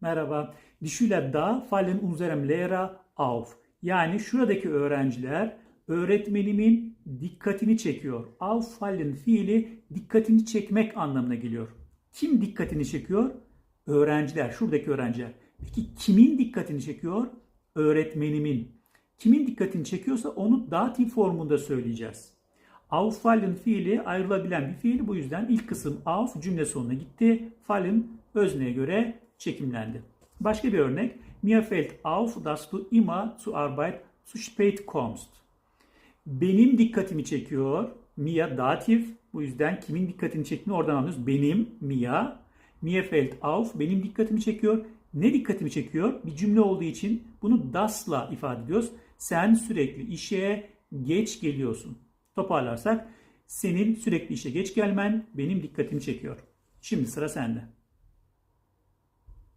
Merhaba. Die Schüler da fallen unserem Lehrer auf. Yani şuradaki öğrenciler öğretmenimin dikkatini çekiyor. Auffallen fiili dikkatini çekmek anlamına geliyor. Kim dikkatini çekiyor? Öğrenciler, şuradaki öğrenciler. Peki kimin dikkatini çekiyor? Öğretmenimin. Kimin dikkatini çekiyorsa onu datif formunda söyleyeceğiz. Auffallen fiili ayrılabilen bir fiil. Bu yüzden ilk kısım auf cümle sonuna gitti. Fallen özneye göre çekimlendi. Başka bir örnek. Mir fällt auf, dass du immer zur Arbeit zu spät kommst. Benim dikkatimi çekiyor. Mia datif. Bu yüzden kimin dikkatini çektiğini oradan anlıyoruz. Benim, Mia. Mir fällt auf, benim dikkatimi çekiyor. Ne dikkatimi çekiyor? Bir cümle olduğu için bunu das'la ifade ediyoruz. Sen sürekli işe geç geliyorsun. Toparlarsak senin sürekli işe geç gelmen benim dikkatimi çekiyor. Şimdi sıra sende.